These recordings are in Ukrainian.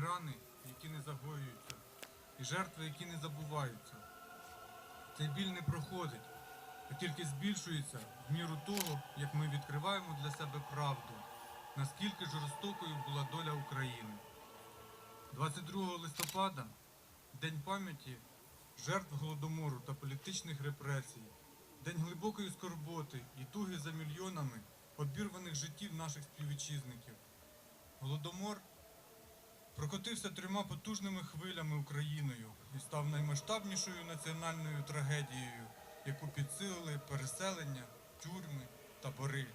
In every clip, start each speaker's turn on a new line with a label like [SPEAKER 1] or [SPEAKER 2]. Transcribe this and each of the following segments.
[SPEAKER 1] Рани, які не загоюються, і жертви, які не забуваються. Цей біль не проходить, а тільки збільшується в міру того, як ми відкриваємо для себе правду, наскільки жорстокою була доля України. 22 листопада День пам'яті жертв голодомору та політичних репресій, день глибокої скорботи і туги за мільйонами обірваних життів наших співвітчизників. Голодомор прокотився трьома потужними хвилями Україною і став наймасштабнішою національною трагедією, яку підсилили переселення, тюрми, табори.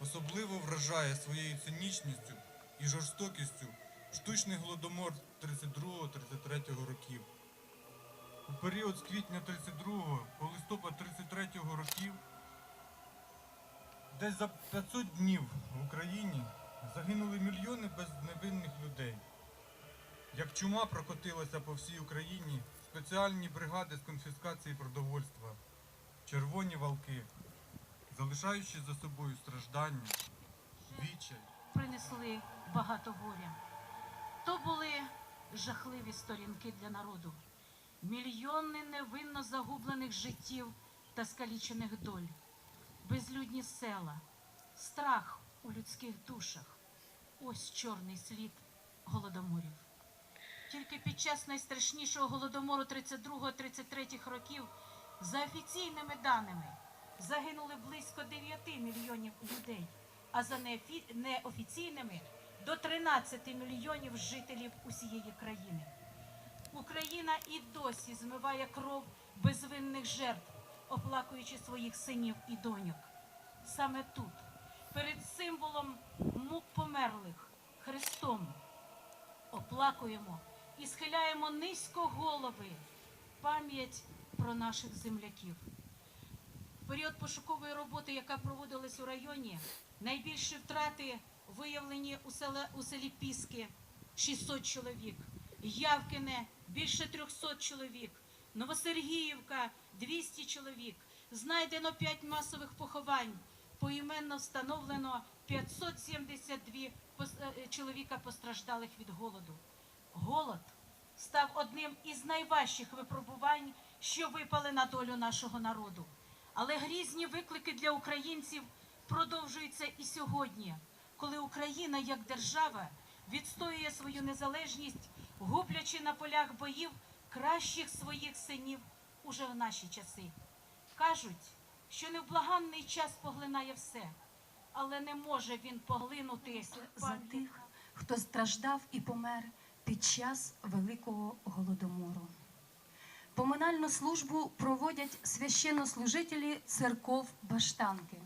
[SPEAKER 1] Особливо вражає своєю цинічністю і жорстокістю штучний голодомор 32-33 років. У період з квітня 32 по листопад 33 років десь за 500 днів в Україні загинули мільйони безневинних людей. Як чума прокотилася по всій Україні спеціальні бригади з конфіскації продовольства, червоні валки, залишаючи за собою страждання, відчай.
[SPEAKER 2] принесли багато горя. То були жахливі сторінки для народу, мільйони невинно загублених життів та скалічених доль, безлюдні села, страх у людських душах. Ось чорний слід голодоморів. Тільки під час найстрашнішого голодомору 32-33 років, за офіційними даними, загинули близько 9 мільйонів людей, а за неофіційними до 13 мільйонів жителів усієї країни. Україна і досі змиває кров безвинних жертв, оплакуючи своїх синів і доньок. Саме тут, перед символом мук померлих, Христом, оплакуємо і схиляємо низько голови пам'ять про наших земляків. В період пошукової роботи, яка проводилась у районі, найбільші втрати виявлені у, селе, у селі Піски 600 чоловік, Явкине більше 300 чоловік, Новосергіївка 200 чоловік. Знайдено 5 масових поховань. Поіменно встановлено 572 е, чоловіка постраждалих від голоду. Голод став одним із найважчих випробувань, що випали на долю нашого народу. Але грізні виклики для українців продовжуються і сьогодні, коли Україна як держава відстоює свою незалежність, гублячи на полях боїв кращих своїх синів уже в наші часи. Кажуть, що невблаганний час поглинає все, але не може він поглинути
[SPEAKER 3] за тих, хто страждав і помер під час Великого Голодомору. Поминальну службу проводять священнослужителі церков Баштанки.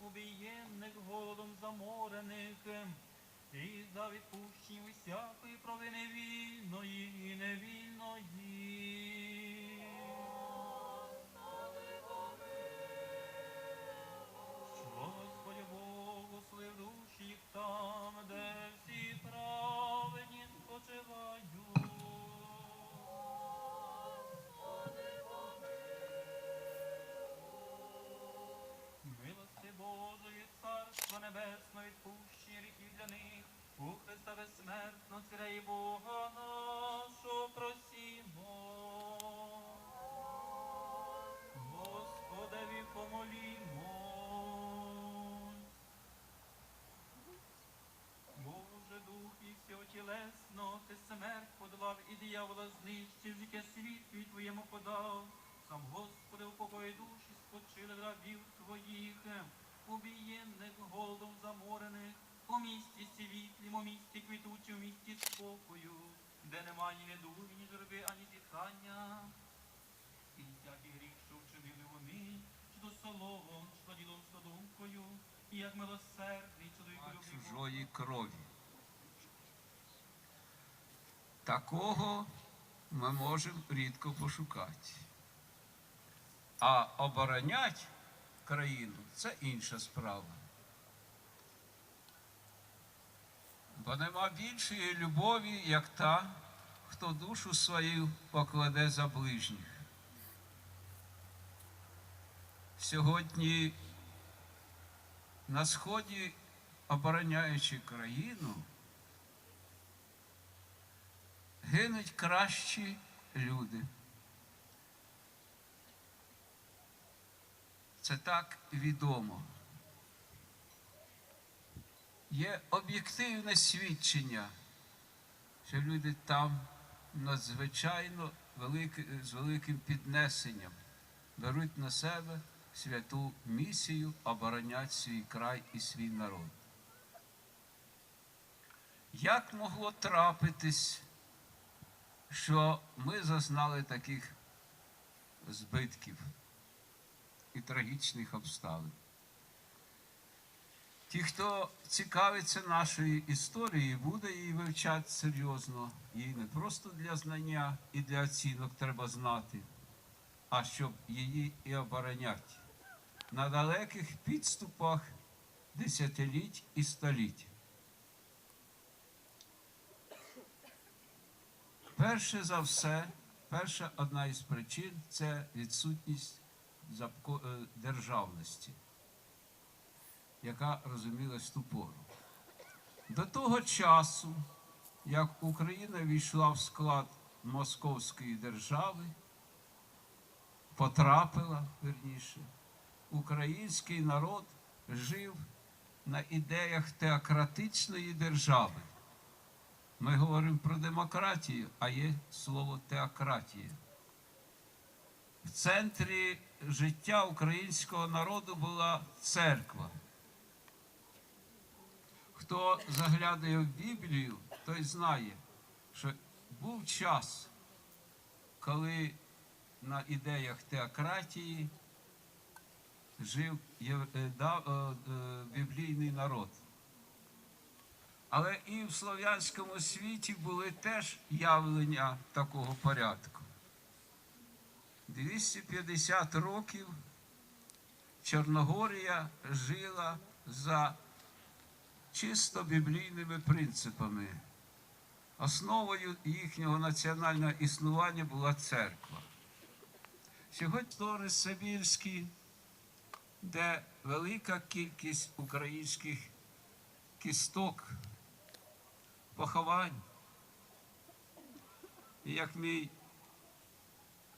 [SPEAKER 4] Убієнних голодом заморених, і за відпущення всякої провини вільної і невільної. Царства Небесного, відпущення ріків для них, у Христа безсмертно, Царя і Бога нашого просімо. Господеві помолімо. Боже дух і всього ти смерть подолав і диявола знищив, життя світлі твоєму подав. Сам Господи, упокой душі спочили рабів твоїх, убієнних голодом заморених, у місті світлім, у місті квітучі, у місті спокою, де немає ні недуги, ні журби, ані зітхання. І всякий гріх, що вчинили вони, чи то словом, чи то ділом, то думкою, і як милосердний чоловік любив
[SPEAKER 5] чужої крові. Такого ми можемо рідко пошукати. А оборонять країну це інша справа. Бо нема більшої любові, як та, хто душу свою покладе за ближніх. Сьогодні на сході, обороняючи країну, гинуть кращі люди. Це так відомо. Є об'єктивне свідчення, що люди там надзвичайно велике, з великим піднесенням беруть на себе святу місію оборонять свій край і свій народ. Як могло трапитись, що ми зазнали таких збитків і трагічних обставин? Ті, хто цікавиться нашою історією, буде її вивчати серйозно. Її не просто для знання і для оцінок треба знати, а щоб її і обороняти на далеких підступах десятиліть і століть. Перше за все, перша одна із причин це відсутність державності, яка розумілась ту пору. До того часу, як Україна війшла в склад Московської держави, потрапила верніше, український народ жив на ідеях теократичної держави. Ми говоримо про демократію, а є слово теократія. В центрі життя українського народу була церква. Хто заглядає в Біблію, той знає, що був час, коли на ідеях теократії жив е, е, е, біблійний народ. Але і в слов'янському світі були теж явлення такого порядку. 250 років Чорногорія жила за чисто біблійними принципами. Основою їхнього національного існування була церква. Сьогодні Торис Сибірський, де велика кількість українських кісток, поховань. І як мій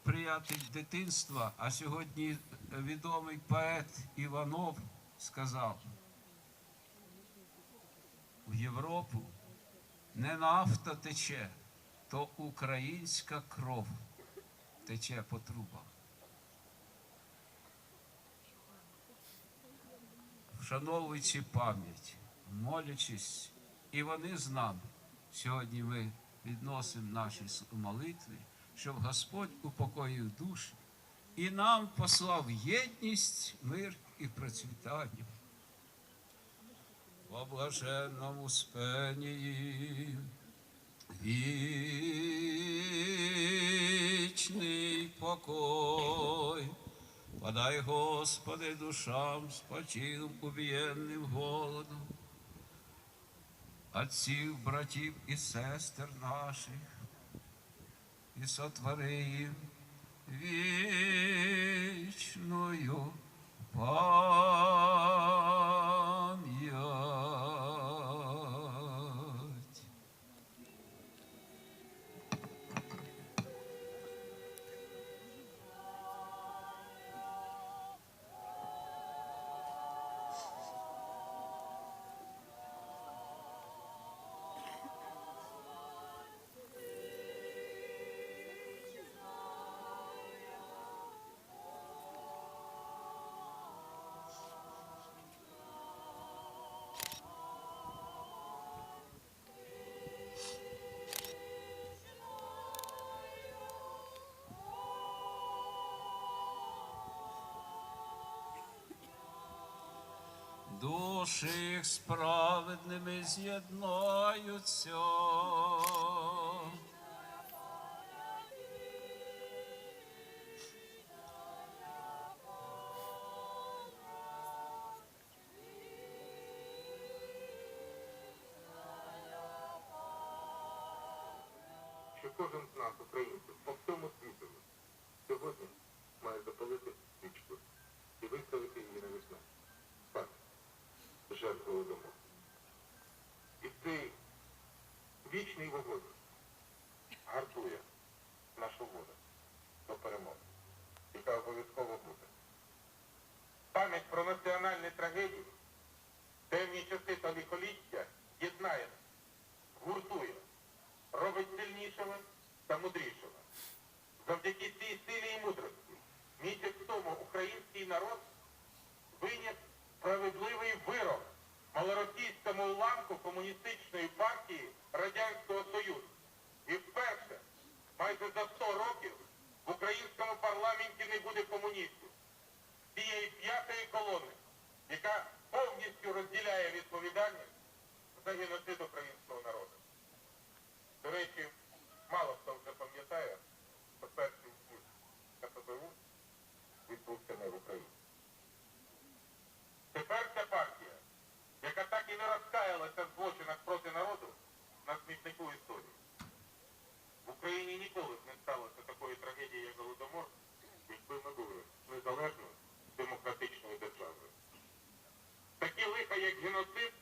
[SPEAKER 5] приятель дитинства, а сьогодні відомий поет Іванов сказав, в Європу не нафта тече, то українська кров тече по трубах. Вшановуючи пам'ять, молячись, і вони з нами. Сьогодні ми відносимо наші молитви, щоб Господь упокоїв душі і нам послав єдність, мир і процвітання. Во блаженному спенії вічний покой. Подай, Господи, душам спочилим убієнним голодом, отців, братів і сестер наших, і сотвори їм вічною пам'ять. Душі їх справедними з'єднаються.
[SPEAKER 6] що кожен з нас, українців, по всьому світу, сьогодні має запалити свічку і виставити її на вікно. Жертву Голодомору. І цей вічний вогонь гартує нашу волю до перемоги, яка обов'язково буде. Пам'ять про національні трагедії, темні часи та лихоліття єднає, нас, гуртує робить сильнішими та мудрішими. Завдяки цій силі і мудрості місяць тому український народ виніс справедливий вирок малоросійському уламку комуністичної партії Радянського Союзу. І вперше, майже за 100 років, в українському парламенті не буде комуністів. Цієї п'ятої колони, you know, 50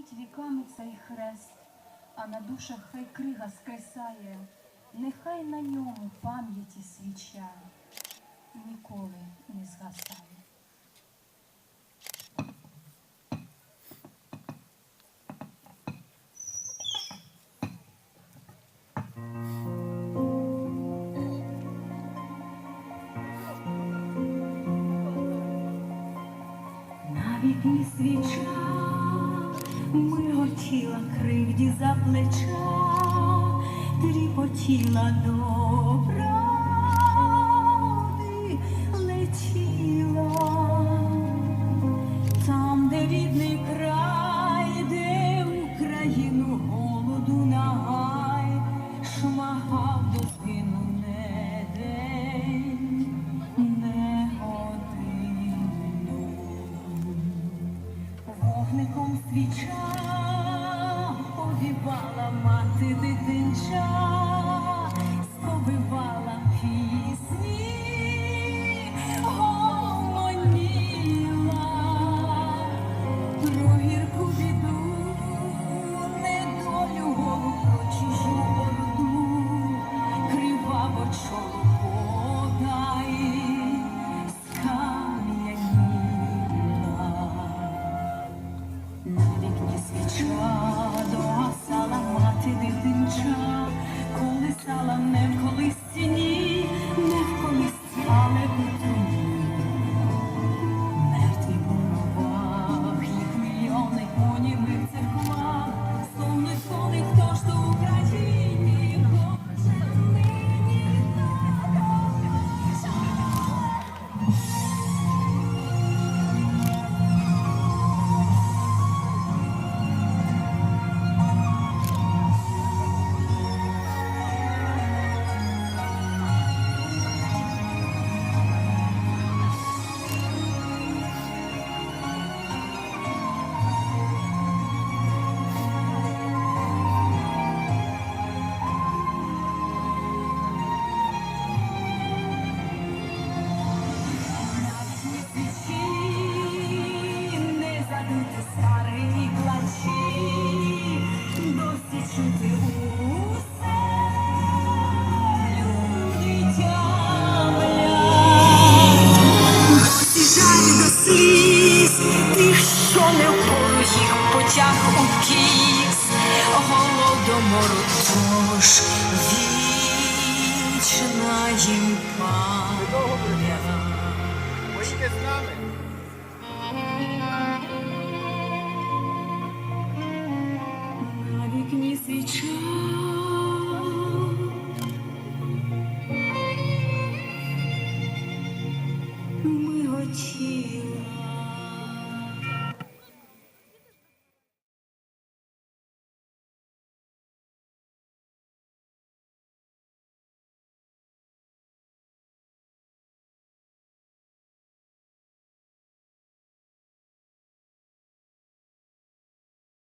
[SPEAKER 3] Хай віками цей хрест, а на душах хай крига скресає, нехай на ньому пам'яті свіча ніколи не згасає. Плеча, тріпотіла до